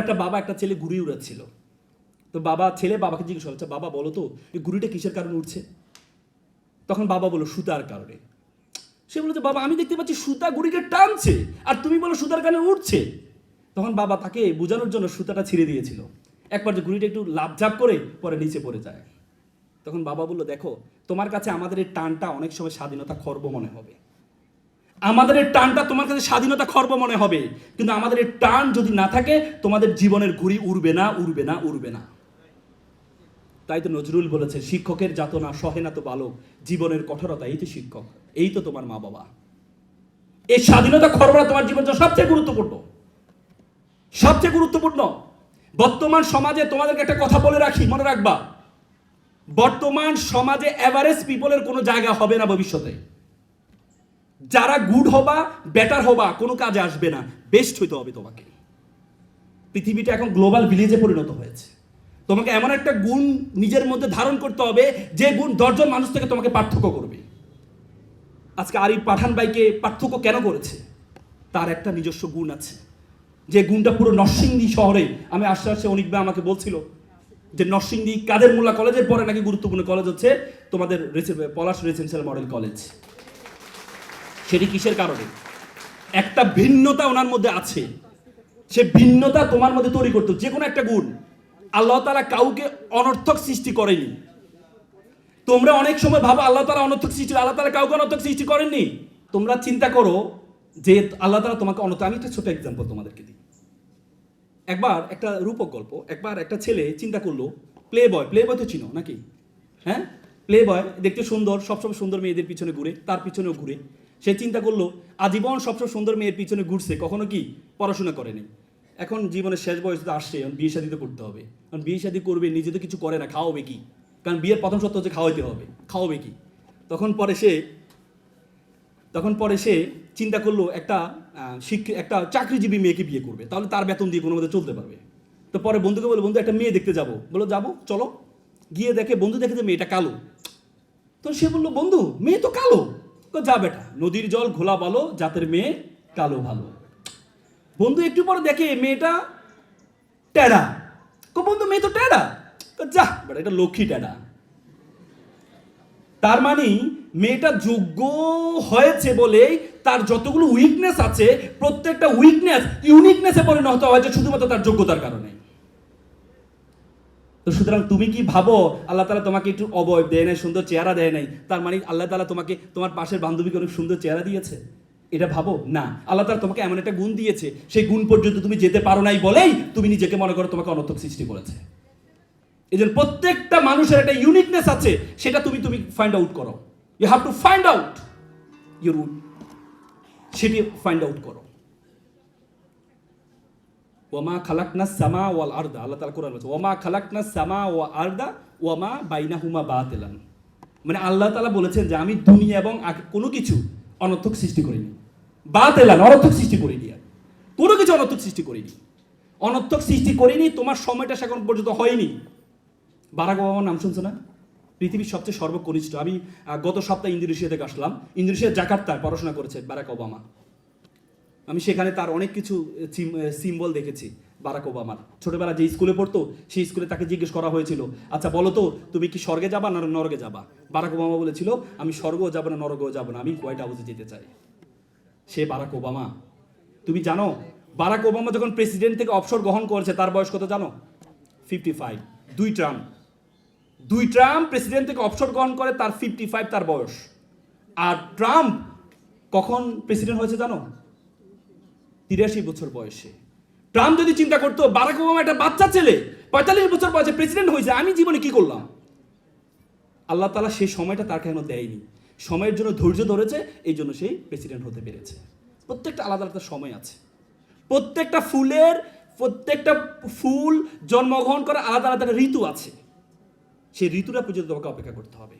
একটা বাবা, একটা ছেলে ঘুড়ি উড়াচ্ছিল। তো বাবা, ছেলে বাবাকে জিজ্ঞেস করছে বাবা, বলো তো, এই ঘুড়িটা কিসের কারণে উঠছে তখন বাবা বলো সুতার কারণে। সে বলে যে বাবা, আমি দেখতে পাচ্ছি সুতা ঘুড়িকে টানছে, আর তুমি বলো সুতার কারণে উঠছে তখন বাবা তাকে বোঝানোর জন্য সুতাটা ছিঁড়ে দিয়েছিল। একবার যে ঘুড়িটা একটু লাভঝাপ করে পরে নিচে পড়ে যায়। তখন বাবা বলল, দেখো, তোমার কাছে আমাদের এই টানটা অনেক সময় স্বাধীনতা খর্ব মনে হবে। আমাদের এই টানটা তোমার কাছে স্বাধীনতা খর্ব মনে হবে। কিন্তু আমাদের এই টান যদি না থাকে, তোমাদের জীবনের ঘুড়ি উড়বে না উড়বে না উড়বে না। তাই তো নজরুল বলেছে, শিক্ষকের যাতনা, সহে না তো বালক, জীবনের কঠোরতা, এই তো শিক্ষক, এই তো তোমার মা বাবা। এই স্বাধীনতা খর্বরা তোমার জীবন সবচেয়ে গুরুত্বপূর্ণ। সবচেয়ে গুরুত্বপূর্ণ। বর্তমান সমাজে তোমাদেরকে একটা কথা বলে রাখি, মনে রাখবা। বর্তমান সমাজে অ্যাভারেজ পিপলের কোনো জায়গা হবে না ভবিষ্যতে। যারা গুড হবা বেটার হবা, কোনো কাজে আসবে না। বেস্ট হইতে হবে তোমাকে। পৃথিবীটা এখন গ্লোবাল ভিলেজে পরিণত হয়েছে। তোমাকে এমন একটা গুণ নিজের মধ্যে ধারণ করতে হবে, যে গুণ দশজন মানুষ থেকে তোমাকে পার্থক্য করবে। আজকে আরিফ পাঠান ভাইকে পার্থক্য কেন করেছে? তার একটা নিজস্ব গুণ আছে। যে গুণটা পুরো নরসিংদী শহরে, আমি আস্তে আস্তে অনেক ভাই আমাকে বলছিল যে নরসিংদী কাদের মোল্লা কলেজের পরে নাকি গুরুত্বপূর্ণ কলেজ হচ্ছে তোমাদের পলাশ রেসিডেন্সিয়াল মডেল কলেজ সেটি কিসের কারণে? একটা ভিন্নতা ওনার মধ্যে আছে। সে ভিন্নতা তোমার মধ্যে তৈরি করতো যে কোনো একটা গুণ। আল্লাহ তালা কাউকে অনর্থক সৃষ্টি করেনি। তোমরা অনেক সময় ভাবো, আল্লাহ তালা অনর্থক সৃষ্টি আল্লাহ তালা কাউকে অনর্থক সৃষ্টি করেননি। তোমরা চিন্তা করো যে আল্লাহ তালা তোমাকে অনর্থক আমি একটা ছোট এক্সাম্পল তোমাদেরকে দিই। একবার একটা রূপক গল্প, একবার একটা ছেলে চিন্তা করল প্লে বয় প্লে বয় তো চিনো নাকি? হ্যাঁ? প্লে বয় দেখতে সুন্দর, সবসময় সুন্দর মেয়েদের পিছনে ঘুরে, তার পিছনেও ঘুরে। সে চিন্তা করল আজীবন সবসময় সুন্দর মেয়ের পিছনে ঘুরছে কখনো কি? পড়াশোনা করেনি। এখন জীবনের শেষ বয়স তো আসছে এখন বিয়ে শাদি তো করতে হবে। কারণ বিয়ে শাদি করবে নিজে তো কিছু করে না খাওয়াবে কি? কারণ বিয়ের প্রথম সত্য হচ্ছে খাওয়াইতে হবে খাওয়াবে কি? তখন পরে সে তখন পরে সে চিন্তা করল একটা আহ, শিক্ষা একটা চাকরিজীবী মেয়েকে বিয়ে করবে তাহলে তার বেতন দিয়ে কোনো মধ্যে চলতে পারবে। তো পরে বন্ধুকে বলে বন্ধু একটা মেয়ে দেখতে যাব। বলো যাব চলো। গিয়ে দেখে বন্ধু দেখে যে মেয়েটা কালো। তো সে বলল বন্ধু মেয়ে তো কালো। যা বেটা, নদীর জল ঘোলা ভালো, জাতের মেয়ে কালো ভালো। বন্ধু, একটু পরে দেখে মেয়েটা ট্যাডা। কো বন্ধু, মেয়ে তো ট্যাডা। যা, বেটা, এটা লক্ষ্মী ট্যাডা। তার মানে মেয়েটা যোগ্য হয়েছে বলেই তার যতগুলো উইকনেস আছে, প্রত্যেকটা উইকনেস ইউনিকনেসে পরিণত হয়েছে শুধুমাত্র তার যোগ্যতার কারণে। তো সুতরাং তুমি কি ভাবো, আল্লাহ তালা তোমাকে একটু অবয়ব দেয় নাই, সুন্দর চেহারা দেয় নাই, তার মানে আল্লাহ তালা তোমাকে, তোমার পাশের বান্ধবীকে অনেক সুন্দর চেহারা দিয়েছে? এটা ভাবো? না। আল্লাহ তালা তোমাকে এমন একটা গুণ দিয়েছে, সেই গুণ পর্যন্ত তুমি যেতে পারো নাই বলেই তুমি নিজেকে মনে করো তোমাকে অনর্থক সৃষ্টি করেছে। এই জন্য প্রত্যেকটা মানুষের একটা ইউনিকনেস আছে, সেটা তুমি তুমি ফাইন্ড আউট করো। You have to find out your সেটি ফাইন্ড আউট করো। ওয়ামা খালাকনা সামা ওয়াল আরদা আল্লাহ তাআলা কোরআন বলছে, ওয়ামা খালাকনা সামা ওয়া আরদা, ওয়ামা বাইনাহুমা বাতিলান মানে আল্লাহ তাআলা বলেছেন যে, আমি দুনিয়া এবং কোনো কিছু অনর্থক সৃষ্টি করিনি। বাতিলান, অনর্থক সৃষ্টি করিনি আর। কোনো কিছু অনর্থক সৃষ্টি করিনি। অনর্থক সৃষ্টি করিনি, তোমার সময়টা সে এখন পর্যন্ত হয়নি। বারাক ওবামার নাম শুনছো না? পৃথিবীর সবচেয়ে সর্বকনিষ্ঠ। আমি গত সপ্তাহে ইন্দোনেশিয়া থেকে আসলাম। ইন্দোনেশিয়ার জাকার্তায় পড়াশোনা করেছে বারাক ওবামা। আমি সেখানে তার অনেক কিছু সিম্বল দেখেছি, বারাক ওবামার। ছোটবেলা যে স্কুলে পড়তো, সেই স্কুলে তাকে জিজ্ঞেস করা হয়েছিল আচ্ছা বলো তো, তুমি কি স্বর্গে যাবা না নরকে যাবা? বারাক ওবামা বলেছিল, আমি স্বর্গও যাব না, নরকেও যাব না, আমি হোয়াইট হাউসে যেতে চাই। সে বারাক ওবামা। তুমি জানো, বারাক ওবামা যখন প্রেসিডেন্ট থেকে অবসর গ্রহণ করেছে, তার বয়স কত জানো? ফিফটি ফাইভ দুই ট্রাম দুই ট্রাম্প প্রেসিডেন্ট থেকে অবসর গ্রহণ করে, তার ফিফটি ফাইভ তার বয়স। আর ট্রাম্প কখন প্রেসিডেন্ট হয়েছে জানো? তিরাশি বছর বয়সে। ট্রাম্প যদি চিন্তা করতো, বারাক ওবামা একটা বাচ্চা ছেলে, পঁয়তাল্লিশ বছর বয়সে প্রেসিডেন্ট হয়েছে, আমি জীবনে কি করলাম? আল্লাহ তালা সেই সময়টা তার কেন দেয়নি। সময়ের জন্য ধৈর্য ধরেছে, এই জন্য সেই প্রেসিডেন্ট হতে পেরেছে। প্রত্যেকটা আলাদা আলাদা সময় আছে। প্রত্যেকটা ফুলের, প্রত্যেকটা ফুল জন্মগ্রহণ করার আলাদা আলাদা ঋতু আছে। সেই ঋতুটা পর্যন্ত তোমাকে অপেক্ষা করতে হবে।